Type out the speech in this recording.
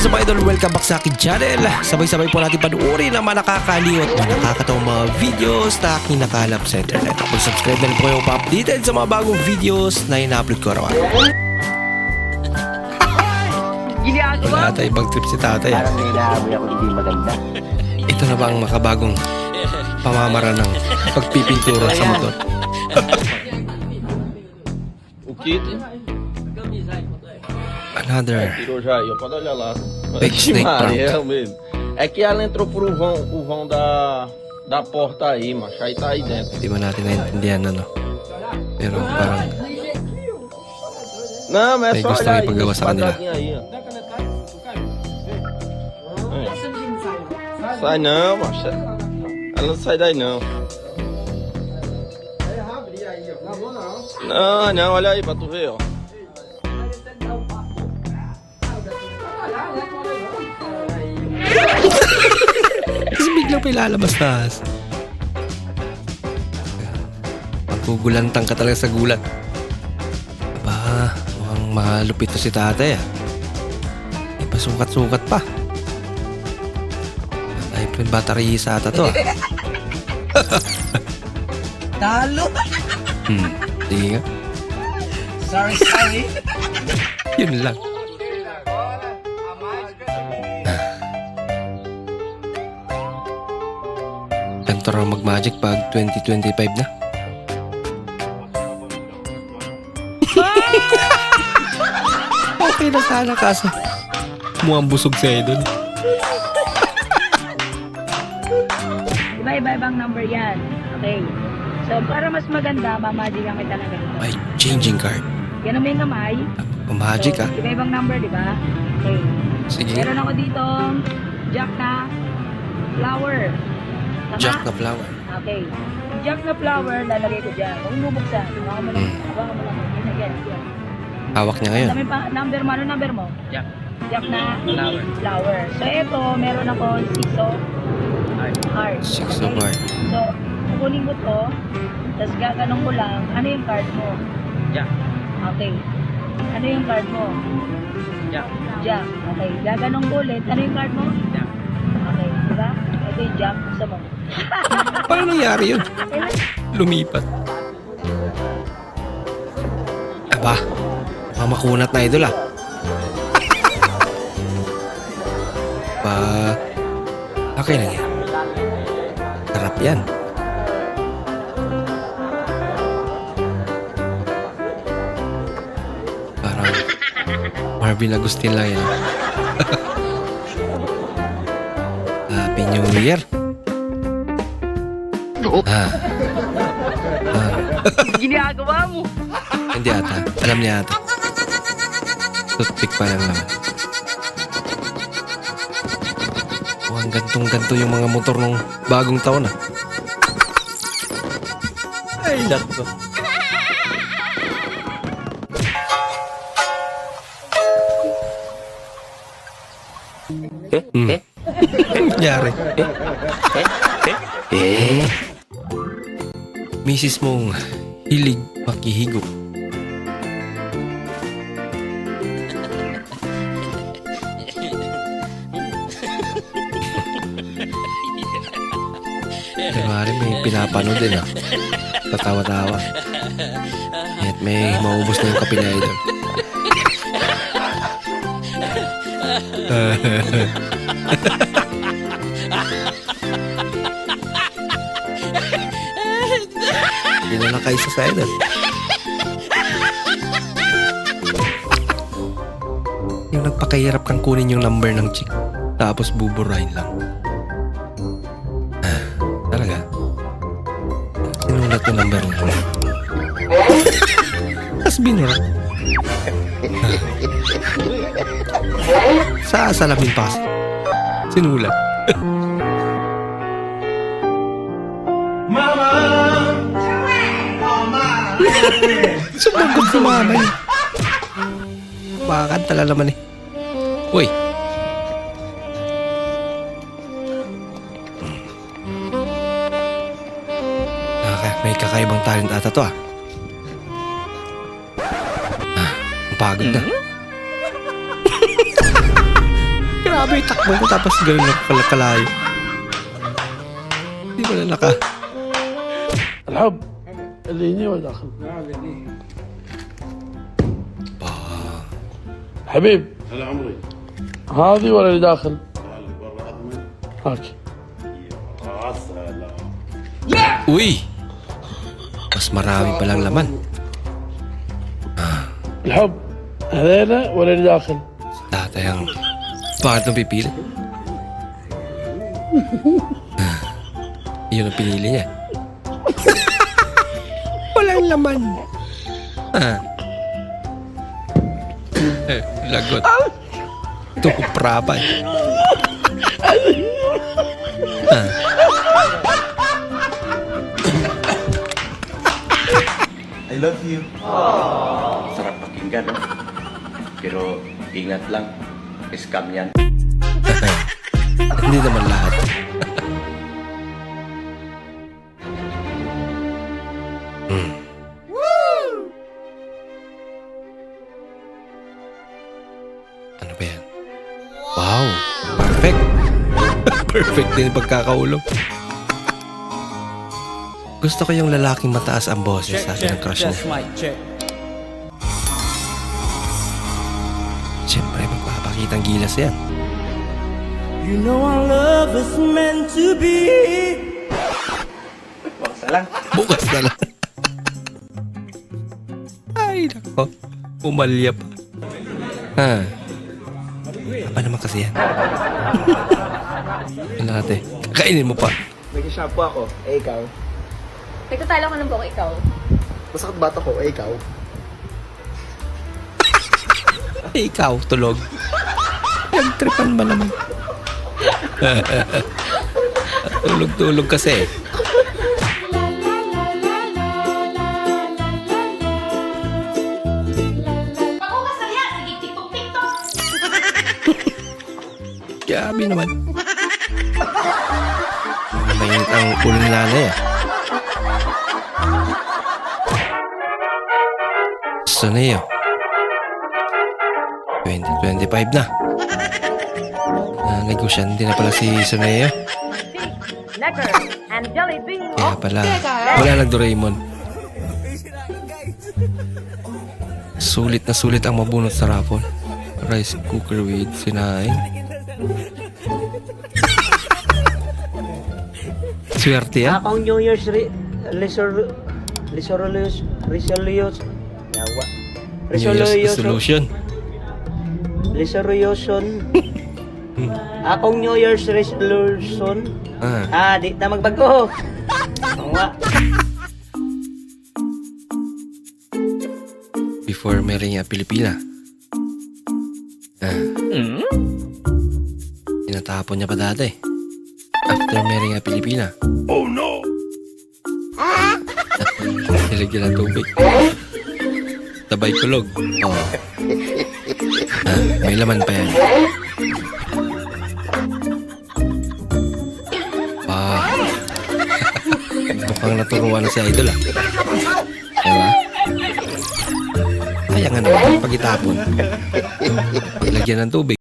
is up idol? Welcome back sa akin channel. Sabay-sabay po natin panuorin ang mga nakakaliw at mga nakakatawang mga videos na aking nakalap sa internet. Kung subscribe na rin po kayo pa-updated sa mga bagong videos na ina-upload ko araw-araw. Wala tayo ibang trip si tatay. Parang may hinahamoy ako hindi maganda. Ito na ba ang makabagong pamamara ng pagpipintura sa motor? O kit Another. tirou já aí, ó, pode olhar lá. Snake Maria, é mesmo. É que ela entrou por o vão, o vão da, da porta aí, macho. Aí tá aí dentro. Hindi man natin naintindihan ano. Pero parang Não, mas é só olhar aí, pegar esse essa canela. quadradinho aí, ó. Sai não, macho. Ela não sai daí não. Não, não, olha aí pra tu ver, ó. Kasi biglang pilalabas na. Magugulantang ka talaga sa gulat. Aba, mukhang malupit to si tatay ah. May pasukat-sukat pa. iPhone battery sa ata to ah. Talo! Hmm, sige nga. Sorry, sorry. Yun lang. Ganito raw mag-magic pag 2025 na. okay na sana kaso mukhang busog si Idol. Iba-iba-ibang number yan. Okay. So, para mas maganda, mamagigan kita ng ganito. May changing card. Ganun mo yung kamay. Magic so, ah. Iba-ibang number, di ba? Okay. Sige. Meron ako dito, jack na flower. Tama? Jack na flower. Okay. Yung jack na flower, lalagay ko dyan. Huwag mo buksan. Hawakan mo lang. Hmm. Hawakan mo lang. Yan, yan, yan. Hawak niya ngayon. Dami pa, number mo. Ano number mo? Jack. Jack na Flower. flower. So, ito, meron ako six of hearts. Six okay? of heart. So, kukunin ko to, tapos gaganong ko lang, ano yung card mo? Jack. Okay. Ano yung card mo? Jack. Jack. Okay. Gaganong ko ulit, ano yung card mo? Jack. Diba? Ito yung Jack. Gusto mo? Paano nangyari yun? Lumipat. Aba, mga makunat na idol ah. Pa, okay lang yan. Sarap yan. Parang Marvin Agustin lang yan. Year. Ah. Ah. Ginagawa mo. Hindi ata. Alam niya ata. Toothpick pa lang naman. Mukhang gantong-ganto yung mga motor nung bagong taon ah. Ay, nako. Nangyari. Eh? Misis mong hilig makihigop. Diba rin may pinapanood din ah. Tatawa-tawa. At may maubos na yung kape ni Idol. Hindi na nakaisa sa Idol. yung nagpakahirap kang kunin yung number ng chick. Tapos buburahin lang. Ah, Talaga? Sinulat yung number niya. Tapos binura. Sa salamin pa. Sinulat. Sumagot si mama niya. Bakakanta lang naman eh. Uy. Nakaka- may kakaibang talent ata to ah. Ah, pagod na. Grabe, takbo ko tapos gano'n na pala kalayo. Hindi ko na naka... اليمين ولا داخل؟ لا اليمين آه. حبيب. هلا عمري. هذه ولا اللي داخل؟ لا اللي برا اضمن لا وي. بس مراوي بلا لمن. آه. الحب. هذيلا ولا اللي داخل؟ هذا يا بعد بيبيل يلا ليه؟ Ang laman. Ah. Eh, lagot. Tupra pa eh. Ah. I love you. Sarap pakinggan, no? Pero ingat lang, scam yan. Hindi naman lahat. Perfect din yung pagkakaulong. Gusto ko yung lalaking mataas ang boses sa akin ng crush niya. Siyempre, magpapakitang gilas yan. You know our love is meant to be. Basta lang. Bukas na lang. Ay, nako. Umalya pa. Ha? Apa naman kasi yan? Ano ate? Kainin mo pa. Nag-shampoo ako, eh ikaw. Nagtatalo ko ng buhok ikaw. Masakit bata ko, eh ikaw. Eh, ikaw, tulog. Nagtripan ba naman? Tulog-tulog kasi. Grabe naman. Mainit ang ulo ni nanay ah. Suneo. 2025 na. Ah, negosyan din na pala si bean. Kaya pala, wala nag Doraemon. Sulit na sulit ang mabunot sa raffle. Rice cooker with sinaing. Swerte ah. Akong New Year's re- resor resolution resolution yawa New Year's resolution resolution. resolution Akong New Year's resolution Ah, ah di na magbago nga. before Meringa Pilipina. Ah. Tinatapon niya pa dati. After Meringa Pilipina. Oh no! Nilagyan ng tubig. Tabay kulog. Oh. Ah, may laman pa yan. Ah. Mukhang naturuan na si Idol ah. Diba? Kaya nga naman, pag itapon. Lagyan ng tubig.